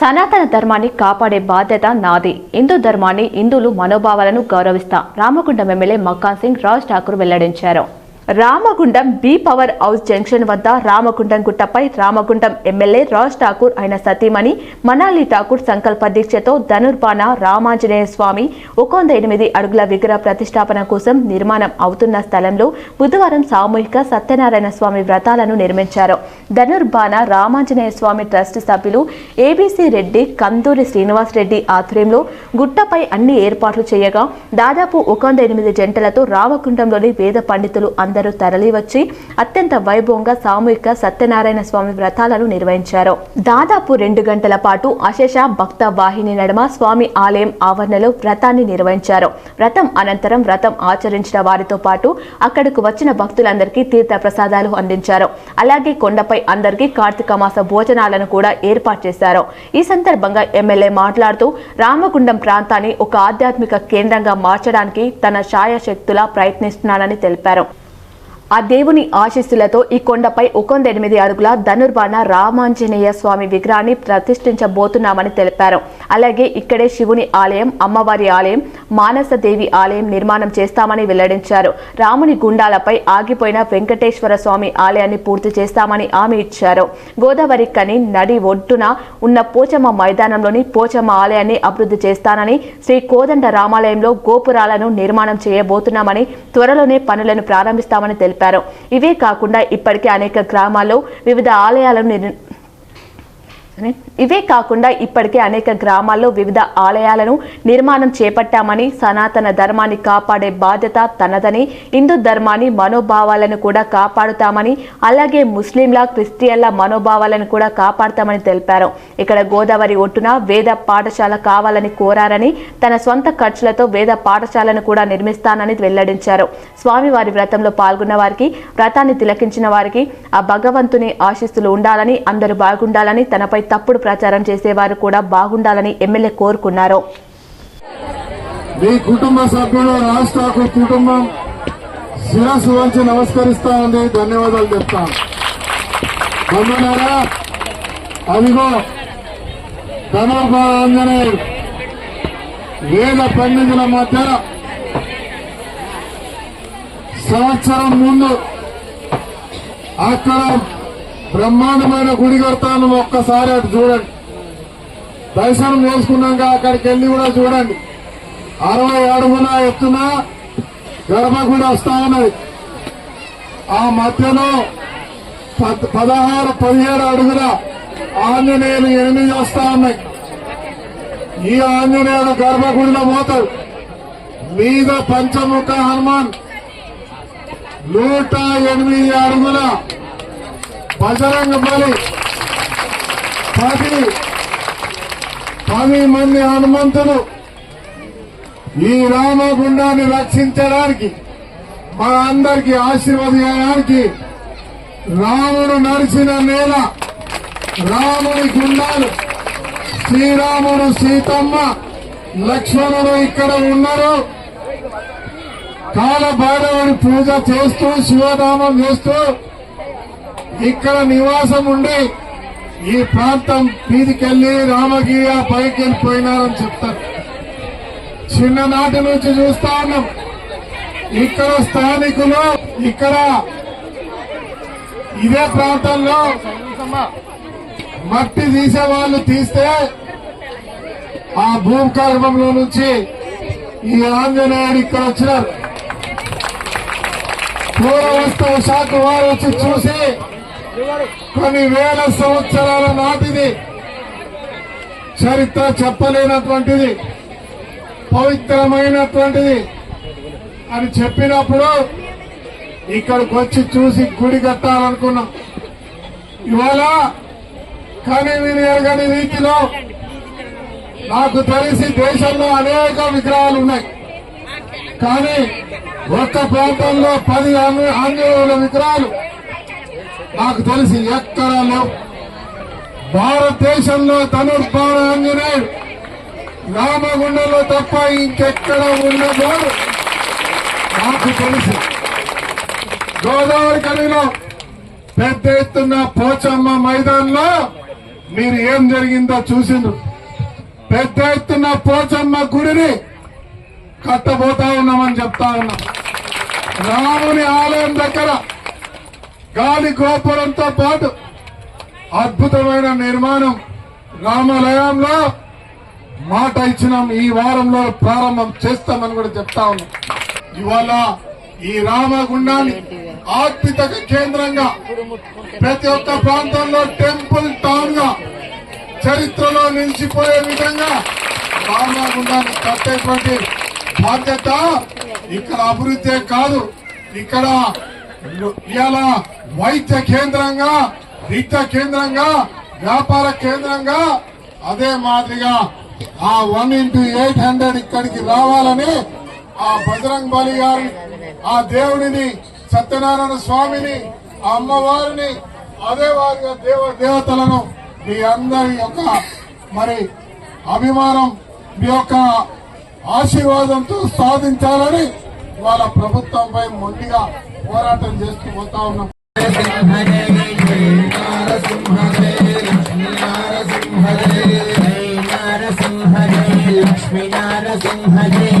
సనాతన ధర్మాన్ని కాపాడే బాధ్యత నాది. హిందూ ధర్మాన్ని హిందువులు మనోభావాలను గౌరవిస్తా. రామగుండం ఎమ్మెల్యే మక్కాన్ సింగ్ రాజ్ ఠాకూర్ వెల్లడించారు. Ramagundam B power house junction వద్ద రామగుండం గుట్టపై రామగుండం ఎమ్మెల్యే రాజ్ ఠాకూర్ ఆయన సతీమణి మనాలి ఠాకూర్ సంకల్ప దీక్షతో ధనుర్బాణ రామాంజనేయ స్వామి ఒక ఎనిమిది అడుగుల విగ్రహ ప్రతిష్టాపన కోసం నిర్మాణం అవుతున్న స్థలంలో బుధవారం సామూహిక సత్యనారాయణ స్వామి వ్రతాలను నిర్మించారు. ధనుర్బాణ రామాంజనేయ స్వామి ట్రస్ట్ సభ్యులు ఏబీసీ రెడ్డి కందూరి శ్రీనివాస్ రెడ్డి ఆధ్వర్యంలో గుట్టపై అన్ని ఏర్పాట్లు చేయగా దాదాపు ఒక ఎనిమిది జంటలతో రామకుండంలోని వేద పండితులు అందరూ తరలివచ్చి అత్యంత వైభవంగా సామూహిక సత్యనారాయణ స్వామి వ్రతాలను నిర్వహించారు. దాదాపు రెండు గంటల పాటు అశేష భక్త వాహిని నడుమ స్వామి ఆలయం ఆవరణలో వ్రతాన్ని నిర్వహించారు. వ్రతం అనంతరం వ్రతం ఆచరించిన వారితో పాటు అక్కడకు వచ్చిన భక్తులందరికీ తీర్థ ప్రసాదాలు అందించారు. అలాగే కొండపై అందరికీ కార్తీక మాస భోజనాలను కూడా ఏర్పాటు చేశారు. ఈ సందర్భంగా ఎమ్మెల్యే మాట్లాడుతూ రామగుండం ప్రాంతాన్ని ఒక ఆధ్యాత్మిక కేంద్రంగా మార్చడానికి తన ఛాయాశక్తులా ప్రయత్నిస్తున్నానని తెలిపారు. ఆ దేవుని ఆశీస్సులతో ఈ కొండపై ఒకంద ఎనిమిది అడుగుల ధనుర్బాణ రామాంజనేయ స్వామి విగ్రహాన్ని ప్రతిష్ఠించబోతున్నామని తెలిపారు. అలాగే ఇక్కడే శివుని ఆలయం అమ్మవారి ఆలయం మానసదేవి ఆలయం నిర్మాణం చేస్తామని వెల్లడించారు. రాముని గుండాలపై ఆగిపోయిన వెంకటేశ్వర స్వామి ఆలయాన్ని పూర్తి చేస్తామని హామీ ఇచ్చారు. గోదావరి కని నడి ఒడ్డున ఉన్న పోచమ్మ మైదానంలోని పోచమ్మ ఆలయాన్ని అభివృద్ధి చేస్తానని శ్రీ కోదండ రామాలయంలో గోపురాలను నిర్మాణం చేయబోతున్నామని త్వరలోనే పనులను ప్రారంభిస్తామని తెలిపారు. ఇవే కాకుండా ఇప్పటికే అనేక గ్రామాల్లో వివిధ ఆలయాలను ఇవే కాకుండా ఇప్పటికే అనేక గ్రామాల్లో వివిధ ఆలయాలను నిర్మాణం చేపట్టామని సనాతన ధర్మాన్ని కాపాడే బాధ్యత తనదని హిందూ ధర్మాన్ని మనోభావాలను కూడా కాపాడుతామని అలాగే ముస్లింల క్రిస్టియన్ల మనోభావాలను కూడా కాపాడుతామని తెలిపారు. ఇక్కడ గోదావరి ఒట్టున వేద పాఠశాల కావాలని కోరారని తన సొంత ఖర్చులతో వేద పాఠశాలను కూడా నిర్మిస్తానని వెల్లడించారు. స్వామివారి వ్రతంలో పాల్గొన్న వారికి వ్రతాన్ని తిలకించిన వారికి ఆ భగవంతుని ఆశీస్సులు ఉండాలని అందరూ బాగుండాలని తనపై తప్పుడు ప్రచారం చేసేవారు కూడా బాగుండాలని ఎమ్మెల్యే కోరుకున్నారు. మీ కుటుంబ సభ్యులు రాష్ట్ర కుటుంబం శిరస్సు వంచి నమస్కరిస్తా ఉంది. ధన్యవాదాలు చెప్తాను బంధువులారా అదిగో ధనుర్బాణ వేద పండితుల మధ్య సంవత్సరం ముందు అక్కడ బ్రహ్మాండమైన గుడి కడతాను ఒక్కసారి అటు చూడండి. దర్శనం చేసుకున్నాక అక్కడికి వెళ్ళి కూడా చూడండి. అరవై అడుగుల ఎత్తున గర్భగుడి వస్తా ఉన్నది. ఆ మధ్యలో పద్- పదహారు పదిహేడు అడుగుల ఆంజనేయులు ఎనిమిది వస్తా ఉన్నాయి. ఈ ఆంజనేయుడు గర్భగుడిలో పోతాడు మీద పంచముఖ హనుమాన్. నూట ఎనిమిది అడుగుల బజరంగ బలి. పది పది మంది హనుమంతులు ఈ రామగుండాన్ని రక్షించడానికి మన అందరికి ఆశీర్వదించడానికి రాముడు నడిచిన నేల రాముడి గుండాలు శ్రీరాముడు సీతమ్మ లక్ష్మణుడు ఇక్కడ ఉన్నారు. కాలభైరవుడి పూజ చేస్తూ శివనామం చేస్తూ ఇక్కడ నివాసం ఉండి ఈ ప్రాంతం మీదికెళ్ళి రామగిరి పైకి వెళ్ళిపోయినారని చెప్తారు చిన్ననాటి నుంచి చూస్తా ఉన్నాం. ఇక్కడ స్థానికులు ఇక్కడ ఇదే ప్రాంతంలో మట్టి తీసే వాళ్ళు తీస్తే ఆ భూగర్భంలో నుంచి ఈ ఆంజనేయుడు ఇక్కడ వచ్చినారు. పూర్వవస్తువు శాఖ వారు వచ్చి చూసి కొన్ని వేల సంవత్సరాల నాటిది. చరిత్ర చెప్పలేనటువంటిది. పవిత్రమైనటువంటిది. అని చెప్పినప్పుడు ఇక్కడికి వచ్చి చూసి గుడి కట్టాలనుకున్నాం. ఇవాళ కానీ మీరు ఎరగని రీతిలో నాకు తెలిసి దేశంలో అనేక విగ్రహాలు ఉన్నాయి. కానీ ఒక్క ప్రాంతంలో పది ఆంజ- ఆంజనేయుల విగ్రహాలు నాకు తెలిసి ఎక్కడ లేవు భారతదేశంలో ధనుర్బాణ ఆంజనేయుడు రామగుండంలో తప్ప ఇంకెక్కడ ఉండదు నాకు తెలుసు గోదావరి కనిలో పెద్ద ఎత్తున్న పోచమ్మ మైదానంలో మీరు ఏం జరిగిందో చూసిండ్రు. పెద్ద ఎత్తున్న పోచమ్మ గుడిని కట్టబోతా ఉన్నామని చెప్తా ఉన్నాం. రాముని ఆలయం దగ్గర గాలి గోపురంతో పాటు అద్భుతమైన నిర్మాణం రామాలయంలో మాట ఇచ్చినాం. ఈ వారంలో ప్రారంభం చేస్తామని కూడా చెప్తా ఉన్నాం. ఇవాళ ఈ రామగుండాన్ని ఆత్మిక కేంద్రంగా ప్రతి ఒక్క ప్రాంతంలో టెంపుల్ టౌన్గా చరిత్రలో నిలిచిపోయే విధంగా రామగుండాన్ని కట్టేటువంటి బాధ్యత ఇక్కడ అభివృద్ధి కాదు. ఇక్కడ ఇవాళ వైద్య కేంద్రంగా విద్య కేంద్రంగా వ్యాపార కేంద్రంగా అదే మాదిరిగా ఆ వన్ ఇంటూ ఎయిట్ హండ్రెడ్ ఇక్కడికి రావాలని ఆ బజరంగ్ బలి గారి ఆ దేవుడిని సత్యనారాయణ స్వామిని ఆ అమ్మవారిని అదే వారిగా దేవ దేవతలను మీ అందరి యొక్క మరి అభిమానం మీ యొక్క ఆశీర్వాదంతో సాధించాలని వాళ్ళ ప్రభుత్వంపై మొండిగా పోరాటం చేస్తూ పోతా ఉన్నాం. నారసింహ జయ లక్ష్మీ నారసింహ జయ